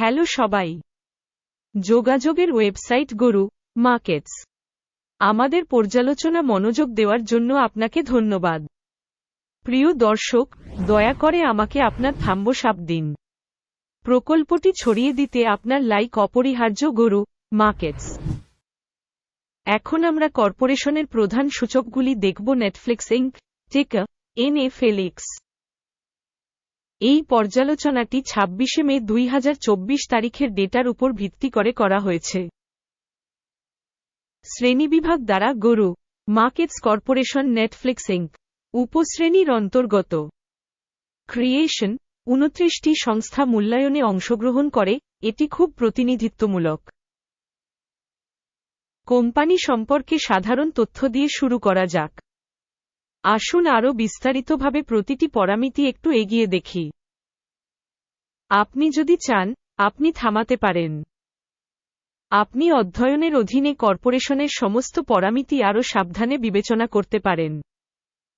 Hello সবাই। যোগাযোগের website গরু, মার্কেটস। আমাদের পর্যালোচনা মনোযোগ দেওয়ার জন্য আপনাকে ধন্যবাদ। প্রিয় দর্শক, দয়া করে আমাকে আপনার থাম্বসাপ দিন। প্রকল্পটি ছড়িয়ে দিতে আপনার লাইক অপরিহার্য গরু, মার্কেটস। এখন আমরা কর্পোরেশনের প্রধান সূচকগুলি দেখব নেটফ্লিক্স ইঙ্ক টেকা এন এ ফেলিক্স এই পর্যালোচনাটি ছাব্বিশে মে দুই হাজার চব্বিশ তারিখের ডেটার উপর ভিত্তি করে করা হয়েছে। শ্রেণীবিভাগ দ্বারা গরু, মার্কেটস কর্পোরেশন নেটফ্লিক্স ইঙ্ক উপশ্রেণীর অন্তর্গত। ক্রিয়েশন, উনত্রিশটি সংস্থা মূল্যায়নে অংশগ্রহণ করে, এটি খুব প্রতিনিধিত্বমূলক। কোম্পানি সম্পর্কে সাধারণ তথ্য দিয়ে শুরু করা যাক। আসুন আরও বিস্তারিতভাবে প্রতিটি পরামিতি একটু এগিয়ে দেখি। আপনি যদি চান, আপনি থামাতে পারেন। আপনি অধ্যয়নের অধীনে কর্পোরেশনের সমস্ত পরামিতি আরও সাবধানে বিবেচনা করতে পারেন।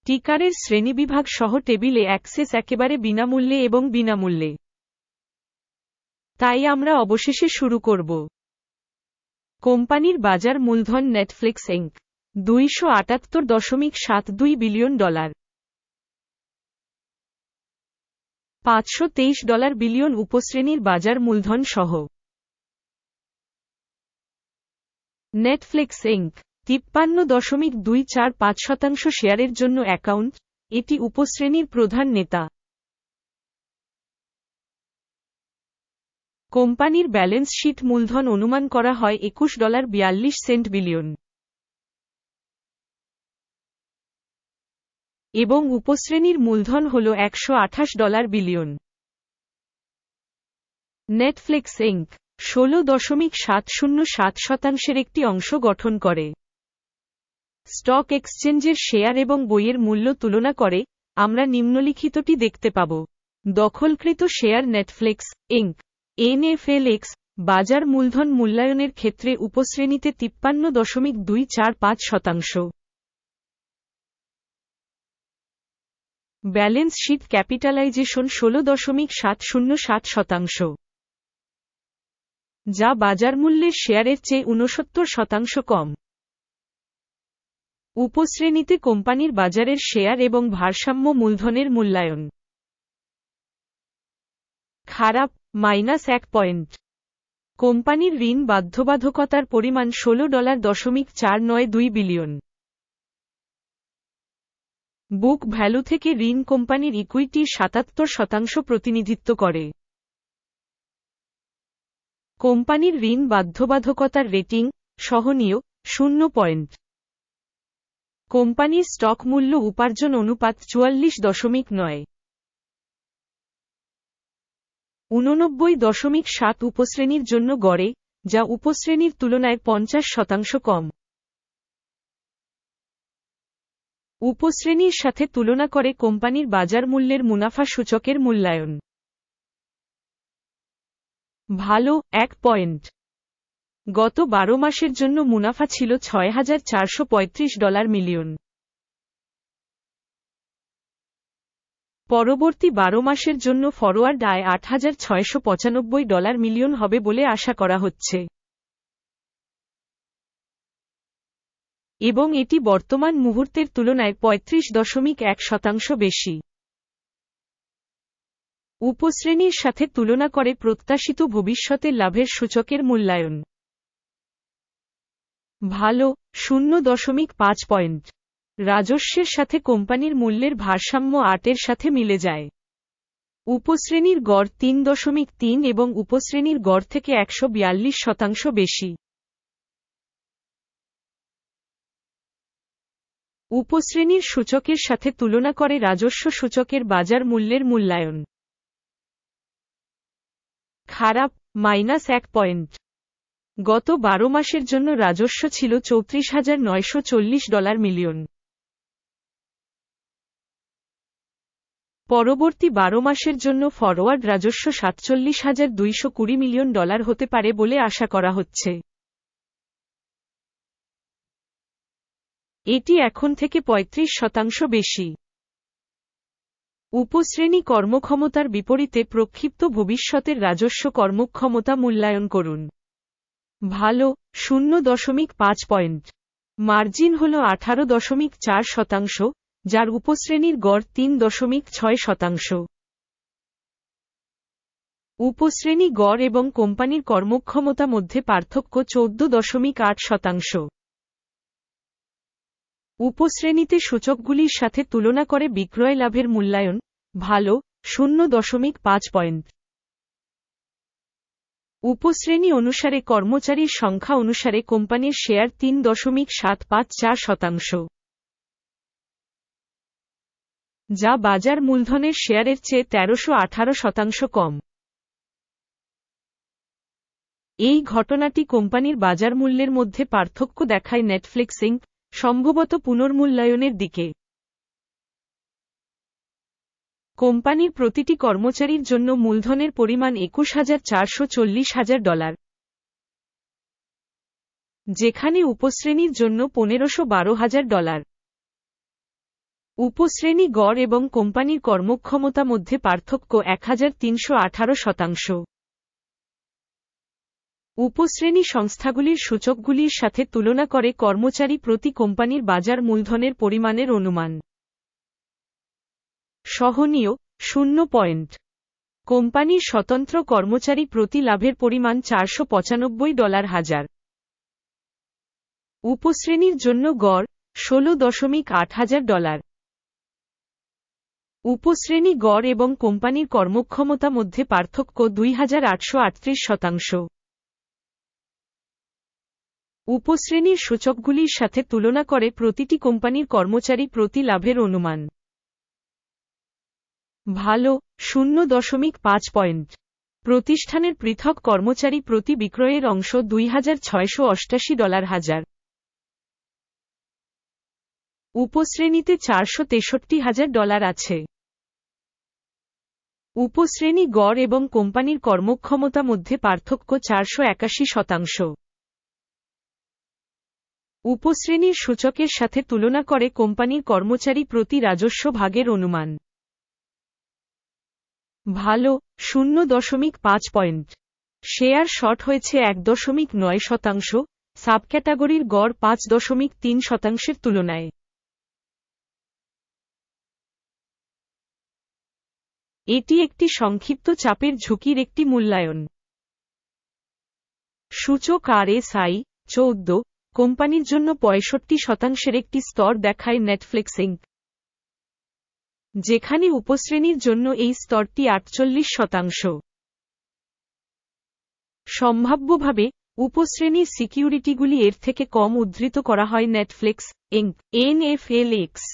টিকারের শ্রেণীবিভাগ সহ টেবিলে অ্যাক্সেস একেবারে বিনামূল্যে এবং বিনামূল্যে। তাই আমরা অবশেষে শুরু করব। কোম্পানির বাজার মূলধন নেটফ্লিক্স ইঙ্ক দুইশো আটাত্তর দশমিক সাত দুই বিলিয়ন ডলার। পাঁচশো তেইশ ডলার বিলিয়ন উপশ্রেণীর বাজার মূলধন সহ নেটফ্লিক্স ইঙ্ক তিপ্পান্ন দশমিক দুই চার পাঁচ শতাংশ শেয়ারের জন্য অ্যাকাউন্ট, এটি উপশ্রেণীর প্রধান নেতা। কোম্পানির ব্যালেন্স শিট মূলধন অনুমান করা হয় একুশ ডলার বিয়াল্লিশ সেন্ট বিলিয়ন। এবং উপশ্রেণীর মূলধন হল একশো আঠাশ ডলার বিলিয়ন। নেটফ্লিক্স ইঙ্ক ষোলো দশমিক সাত শূন্য সাত শতাংশের একটি অংশ গঠন করে। স্টক এক্সচেঞ্জের শেয়ার এবং বইয়ের মূল্য তুলনা করে, আমরা নিম্নলিখিতটি দেখতে পাব। দখলকৃত শেয়ার নেটফ্লিক্স ইঙ্ক এনএফএলএক্স বাজার মূলধন মূল্যায়নের ক্ষেত্রে উপশ্রেণীতে তিপ্পান্ন দশমিক দুই চার পাঁচ শতাংশ। ব্যালেন্স শিট ক্যাপিটালাইজেশন ষোলো দশমিক সাত শূন্য সাত শতাংশ। যা বাজার মূল্যের শেয়ারের চেয়ে ঊনসত্তর শতাংশ কম। উপশ্রেণীতে কোম্পানির বাজারের শেয়ার এবং ভারসাম্য মূলধনের মূল্যায়ন। খারাপ, মাইনাস এক পয়েন্ট। কোম্পানির ঋণ বাধ্যবাধকতার পরিমাণ ষোল ডলার দশমিক চার নয় দুই বিলিয়ন। বুক ভ্যালু থেকে ঋণ কোম্পানির ইকুইটির সাতাত্তর শতাংশ প্রতিনিধিত্ব করে। কোম্পানির ঋণ বাধ্যবাধকতার রেটিং সহনীয় শূন্য পয়েন্ট। কোম্পানির স্টক মূল্য উপার্জন অনুপাত চুয়াল্লিশ দশমিক নয়। উননব্বই দশমিক সাত উপশ্রেণীর জন্য গড়ে, যা উপশ্রেণীর তুলনায় পঞ্চাশ শতাংশ কম। উপশ্রেণীর সাথে তুলনা করে কোম্পানির বাজার মূল্যের মুনাফা সূচকের মূল্যায়ন। ভালো, এক পয়েন্ট। গত বারো মাসের জন্য মুনাফা ছিল ছয় হাজার চারশো পঁয়ত্রিশ ডলার মিলিয়ন। পরবর্তী বারো মাসের জন্য ফরওয়ার্ড আয় আট হাজার ছয়শো পঁচানব্বই ডলার মিলিয়ন হবে বলে আশা করা হচ্ছে। এবং এটি বর্তমান মুহূর্তের তুলনায় পঁয়ত্রিশ দশমিক এক শতাংশ বেশি। উপশ্রেণীর সাথে তুলনা করে প্রত্যাশিত ভবিষ্যতের লাভের সূচকের মূল্যায়ন। ভালো, শূন্য দশমিক পাঁচ পয়েন্ট। রাজস্বের সাথে কোম্পানির মূল্যের ভারসাম্য আটের সাথে মিলে যায়। উপশ্রেণীর গড় তিন দশমিক তিন এবং উপশ্রেণীর গড় থেকে একশো বিয়াল্লিশ শতাংশ বেশি। উপশ্রেণীর সূচকের সাথে তুলনা করে রাজস্ব সূচকের বাজার মূল্যের মূল্যায়ন। খারাপ, মাইনাস এক পয়েন্ট। গত বারো মাসের জন্য রাজস্ব ছিল চৌত্রিশ হাজার নয়শো চল্লিশ ডলার মিলিয়ন। পরবর্তী বারো মাসের জন্য ফরওয়ার্ড রাজস্ব সাতচল্লিশ হাজার দুইশো কুড়ি মিলিয়ন ডলার হতে পারে বলে আশা করা হচ্ছে। এটি এখন থেকে ৩৫ শতাংশ বেশি। উপশ্রেণী কর্মক্ষমতার বিপরীতে প্রক্ষিপ্ত ভবিষ্যতের রাজস্ব কর্মক্ষমতা মূল্যায়ন করুন। ভালো, শূন্য দশমিক পাঁচ পয়েন্ট। মার্জিন হল আঠারো দশমিক চার শতাংশ, যার উপশ্রেণীর গড় তিন দশমিক ছয় শতাংশ। উপশ্রেণী গড় এবং কোম্পানির কর্মক্ষমতা মধ্যে পার্থক্য চৌদ্দ দশমিক আট শতাংশ। উপশ্রেণীতে সূচকগুলির সাথে তুলনা করে বিক্রয় লাভের মূল্যায়ন, ভালো, শূন্য দশমিক পাঁচ পয়েন্ট। উপশ্রেণী অনুসারে কর্মচারীর সংখ্যা অনুসারে কোম্পানির শেয়ার তিন দশমিক সাত পাঁচ চার শতাংশ। যা বাজার মূলধনের শেয়ারের চেয়ে তেরোশো আঠারো শতাংশ কম। এই ঘটনাটি কোম্পানির বাজার মূল্যের মধ্যে পার্থক্য দেখায় নেটফ্লিক্সিং সম্ভবত পুনর্মূল্যায়নের দিকে। কোম্পানির প্রতিটি কর্মচারীর জন্য মূলধনের পরিমাণ একুশ হাজার চারশো চল্লিশ হাজার ডলার। যেখানে উপশ্রেণীর জন্য পনেরোশো বারো হাজার ডলার। উপশ্রেণী গড় এবং কোম্পানির কর্মক্ষমতা মধ্যে পার্থক্য এক হাজার তিনশো আঠারো শতাংশ। উপশ্রেণী সংস্থাগুলির সূচকগুলির সাথে তুলনা করে কর্মচারী প্রতি কোম্পানির বাজার মূলধনের পরিমাণের অনুমান। সহনীয়, শূন্য পয়েন্ট। কোম্পানির স্বতন্ত্র কর্মচারী প্রতি লাভের পরিমাণ চারশো পঁচানব্বই ডলার হাজার। উপশ্রেণীর জন্য গড়, ষোলো দশমিক আট হাজার ডলার। উপশ্রেণী গড় এবং কোম্পানির কর্মক্ষমতা মধ্যে পার্থক্য দুই হাজার আটশো আটত্রিশ শতাংশ। উপশ্রেণীর সূচকগুলির সাথে তুলনা করে প্রতিটি কোম্পানির কর্মচারী প্রতি লাভের অনুমান। ভালো, শূন্য দশমিক পাঁচ পয়েন্ট। প্রতিষ্ঠানের পৃথক কর্মচারী প্রতি বিক্রয়ের অংশ দুই ডলার হাজার। উপশ্রেণীতে চারশো তেষট্টি হাজার ডলার আছে। উপশ্রেণী গড় এবং কোম্পানির কর্মক্ষমতা মধ্যে পার্থক্য চারশো একাশি শতাংশ। উপশ্রেণীর সূচকের সাথে তুলনা করে কোম্পানির কর্মচারী প্রতি রাজস্ব ভাগের অনুমান। ভালো, শূন্য দশমিক পাঁচ পয়েন্ট। শেয়ার শর্ট হয়েছে এক দশমিক নয় শতাংশ, সাবক্যাটাগরির গড় পাঁচ দশমিক তিন শতাংশের তুলনায়। এটি একটি সংক্ষিপ্ত চাপের ঝুঁকির একটি মূল্যায়ন। সূচক আর এস আই চৌদ্দ কোম্পানির জন্য পঁয়ষট্টি শতাংশের একটি স্তর দেখায় নেটফ্লিক্সিং যেখানে উপশ্রেণীর জন্য এই স্তরটি আটচল্লিশ শতাংশ। সম্ভাব্যভাবে, উপশ্রেণীর সিকিউরিটিগুলি এর থেকে কম উদ্ধৃত করা হয় নেটফ্লিক্স ইঙ্ক এনএফএলএক্স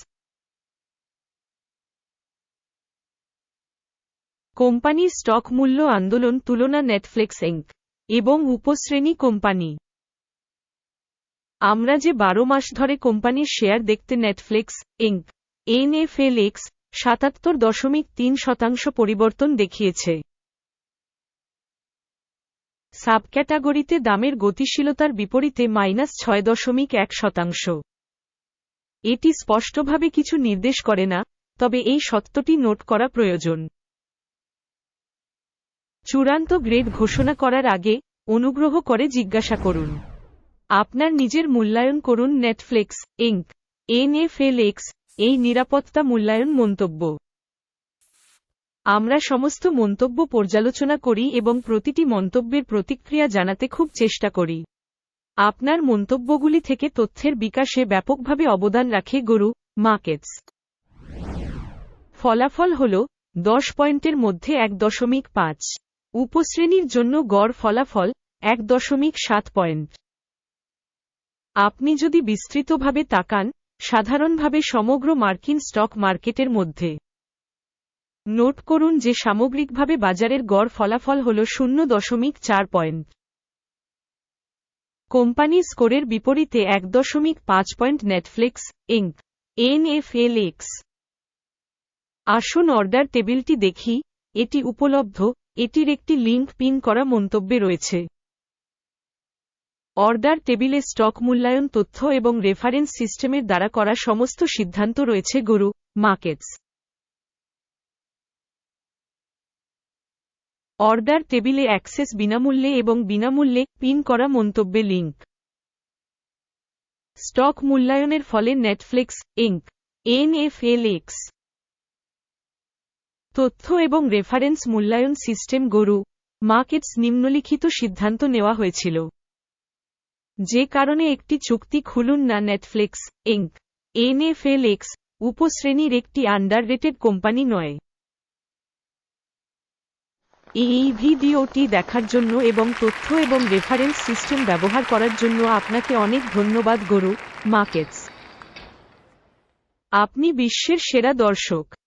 কোম্পানির স্টক মূল্য আন্দোলন তুলনা নেটফ্লিক্স ইঙ্ক এবং উপশ্রেণী কোম্পানি। আমরা যে বারো মাস ধরে কোম্পানির শেয়ার দেখতে নেটফ্লিক্স ইঙ্ক এনএফএলএক্স সাতাত্তর দশমিক তিন শতাংশ পরিবর্তন দেখিয়েছে। সাবক্যাটাগরিতে দামের গতিশীলতার বিপরীতে মাইনাস ছয় দশমিক এক শতাংশ। এটি স্পষ্টভাবে কিছু নির্দেশ করে না, তবে এই সত্যটি নোট করা প্রয়োজন। চূড়ান্ত গ্রেড ঘোষণা করার আগে অনুগ্রহ করে জিজ্ঞাসা করুন। আপনার নিজের মূল্যায়ন করুন নেটফ্লিক্স ইঙ্ক এনএফএলএক্স এই নিরাপত্তা মূল্যায়ন মন্তব্য। আমরা সমস্ত মন্তব্য পর্যালোচনা করি এবং প্রতিটি মন্তব্যের প্রতিক্রিয়া জানাতে খুব চেষ্টা করি। আপনার মন্তব্যগুলি থেকে তথ্যের বিকাশে ব্যাপকভাবে অবদান রাখে গরু, মার্কেটস। ফলাফল হল, দশ পয়েন্টের মধ্যে এক দশমিক পাঁচ। উপশ্রেণীর জন্য গড় ফলাফল, এক দশমিক সাত পয়েন্ট। আপনি যদি বিস্তৃতভাবে তাকান, সাধারণভাবে সমগ্র মার্কিন স্টক মার্কেটের মধ্যে। নোট করুন যে সামগ্রিকভাবে বাজারের গড় ফলাফল হল শূন্য দশমিক চার পয়েন্ট। কোম্পানি স্কোরের বিপরীতে এক দশমিক পাঁচ পয়েন্ট নেটফ্লিক্স, ইঙ্ক, এনএফএলএক্স। আসুন অর্ডার টেবিলটি দেখি, এটি উপলব্ধ, এটির একটি লিঙ্ক পিন করা মন্তব্যে রয়েছে। অর্ডার টেবিলে স্টক মূল্যায়ন তথ্য এবং রেফারেন্স সিস্টেমের দ্বারা করা সমস্ত সিদ্ধান্ত রয়েছে, গরু মার্কেটস অর্ডার টেবিলে অ্যাক্সেস বিনামূল্যে এবং বিনামূল্যে পিন করা মন্তব্যে লিঙ্ক স্টক মূল্যায়নের ফলে নেটফ্লিক্স, ইঙ্ক এনএফএলএক্স তথ্য এবং রেফারেন্স মূল্যায়ন সিস্টেম, গরু মার্কেটস নিম্নলিখিত সিদ্ধান্ত নেওয়া হয়েছিল। যে কারণে একটি চুক্তি খুলুন না নেটফ্লিক্স ইঙ্ক এনএফএলএক্স উপশ্রেণীর একটি আন্ডাররেটেড কোম্পানি নয়। এই ভিডিওটি দেখার জন্য এবং তথ্য এবং রেফারেন্স সিস্টেম ব্যবহার করার জন্য আপনাকে অনেক ধন্যবাদ, গরু মার্কেটস আপনি বিশ্বের সেরা দর্শক।